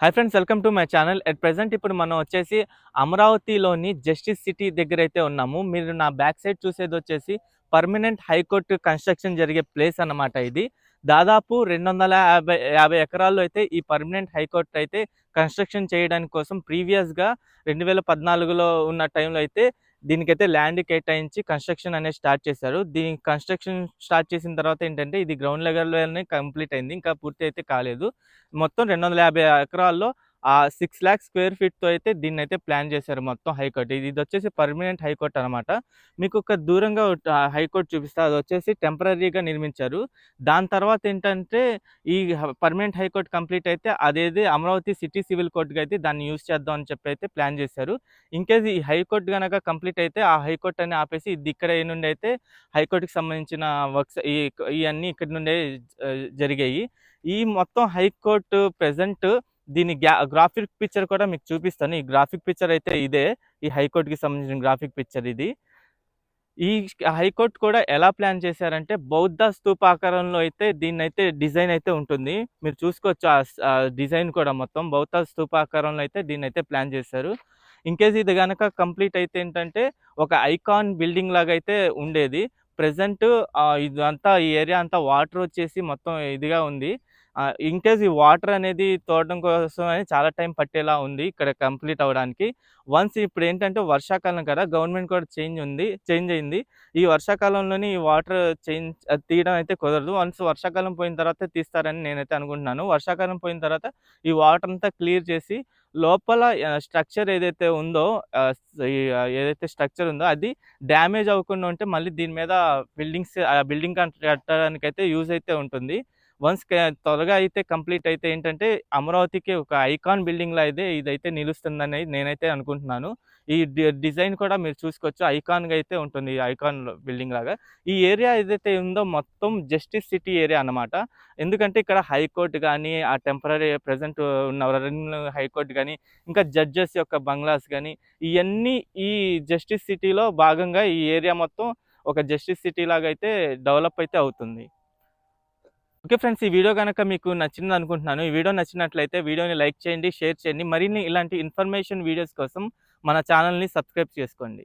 Hi friends welcome to my channel at present ఇప్పుడు మనం వచ్చేసి అమరావతిలోని జస్టిస్ సిటీ దగ్గర అయితే ఉన్నాము. మీరు నా బ్యాక్ సైడ్ చూసేది వచ్చేసి పర్మనెంట్ హైకోర్టు కన్స్ట్రక్షన్ జరిగే ప్లేస్ అన్నమాట ఇది. దాదాపు రెండు వందల యాభై యాభై ఎకరాల్లో అయితే ఈ పర్మనెంట్ హైకోర్టు అయితే కన్స్ట్రక్షన్ చేయడానికి కోసం ప్రీవియస్గా రెండు వేల పద్నాలుగులో ఉన్న టైంలో అయితే దీనికైతే ల్యాండ్ కేటాయించి కన్స్ట్రక్షన్ అనేది స్టార్ట్ చేశారు. దీని కన్స్ట్రక్షన్ స్టార్ట్ చేసిన తర్వాత ఏంటంటే ఇది గ్రౌండ్ లెవెల్లోనే కంప్లీట్ అయింది. ఇంకా పూర్తి అయితే కాలేదు. మొత్తం రెండు వందల యాభై ఎకరాల్లో ఆ సిక్స్ ల్యాక్ స్క్వేర్ ఫీట్తో అయితే దీన్ని అయితే ప్లాన్ చేశారు మొత్తం హైకోర్టు. ఇది ఇది వచ్చేసి పర్మనెంట్ హైకోర్టు అనమాట మీకు ఒక దూరంగా హైకోర్టు చూపిస్తే. అది వచ్చేసి టెంపరీగా నిర్మించారు. దాని తర్వాత ఏంటంటే ఈ పర్మనెంట్ హైకోర్టు కంప్లీట్ అయితే అదేది అమరావతి సిటీ సివిల్ కోర్టుగా అయితే దాన్ని యూజ్ చేద్దాం అని చెప్పి అయితే ప్లాన్ చేశారు. ఇంకేది ఈ హైకోర్టు కనుక కంప్లీట్ అయితే ఆ హైకోర్టు అని ఆపేసి ఇది ఇక్కడ నుండి అయితే హైకోర్టుకి సంబంధించిన వర్క్స్ ఈ ఇవన్నీ ఇక్కడ నుండే జరిగాయి. ఈ మొత్తం హైకోర్టు ప్రెసెంట్ దీని గ్యా గ్రాఫిక్ పిక్చర్ కూడా మీకు చూపిస్తాను. ఈ గ్రాఫిక్ పిక్చర్ అయితే ఇదే. ఈ హైకోర్టుకి సంబంధించిన గ్రాఫిక్ పిక్చర్ ఇది. ఈ హైకోర్టు కూడా ఎలా ప్లాన్ చేశారంటే బౌద్ధ స్తూపాకారంలో అయితే దీన్ని అయితే డిజైన్ అయితే ఉంటుంది. మీరు చూసుకోవచ్చు ఆ డిజైన్ కూడా మొత్తం. బౌద్ధ స్తూపాకారంలో అయితే దీన్ని అయితే ప్లాన్ చేశారు. ఇన్కేస్ ఇది కనుక కంప్లీట్ అయితే ఏంటంటే ఒక ఐకాన్ బిల్డింగ్ లాగా అయితే ఉండేది. ప్రజెంట్ ఇదంతా ఈ ఏరియా అంతా వాటర్ వచ్చేసి మొత్తం ఇదిగా ఉంది. ఇన్కేస్ ఈ వాటర్ అనేది తోడడం కోసం అని చాలా టైం పట్టేలా ఉంది ఇక్కడ కంప్లీట్ అవ్వడానికి. వన్స్ ఇప్పుడు ఏంటంటే వర్షాకాలం కదా గవర్నమెంట్ కూడా చేంజ్ ఉంది చేంజ్ అయింది. ఈ వర్షాకాలంలోని ఈ వాటర్ చేంజ్ తీయడం అయితే కుదరదు. వన్స్ వర్షాకాలం పోయిన తర్వాత తీస్తారని నేనైతే అనుకుంటున్నాను. వర్షాకాలం పోయిన తర్వాత ఈ వాటర్ అంతా క్లియర్ చేసి లోపల స్ట్రక్చర్ ఏదైతే ఉందో ఏదైతే స్ట్రక్చర్ ఉందో అది డ్యామేజ్ అవ్వకుండా ఉంటే మళ్ళీ దీని మీద బిల్డింగ్స్ బిల్డింగ్ కట్టడానికి అయితే యూజ్ అయితే ఉంటుంది. వన్స్ త్వరగా అయితే కంప్లీట్ అయితే ఏంటంటే అమరావతికి ఒక ఐకాన్ బిల్డింగ్ లా అయితే ఇదైతే నిలుస్తుందని నేనైతే అనుకుంటున్నాను. ఈ డి- డిజైన్ కూడా మీరు చూసుకోవచ్చు. ఐకాన్గా అయితే ఉంటుంది ఈ ఐకాన్ బిల్డింగ్ లాగా. ఈ ఏరియా ఏదైతే ఉందో మొత్తం జస్టిస్ సిటీ ఏరియా అన్నమాట. ఎందుకంటే ఇక్కడ హైకోర్టు కానీ ఆ టెంపరీ ప్రజెంట్ ఉన్న రెండు హైకోర్టు కానీ ఇంకా జడ్జెస్ యొక్క బంగ్లాస్ కానీ ఇవన్నీ ఈ జస్టిస్ సిటీలో భాగంగా ఈ ఏరియా మొత్తం ఒక జస్టిస్ సిటీ లాగా అయితే డెవలప్ అయితే అవుతుంది. ఓకే ఫ్రెండ్స్ ఈ వీడియో కనుక మీకు నచ్చింది అనుకుంటున్నాను ఈ వీడియో నచ్చినట్లయితే వీడియోని లైక్ చేయండి షేర్ చేయండి మరిన్ని ఇలాంటి ఇన్ఫర్మేషన్ వీడియోస్ కోసం మన ఛానల్ని సబ్స్క్రైబ్ చేసుకోండి.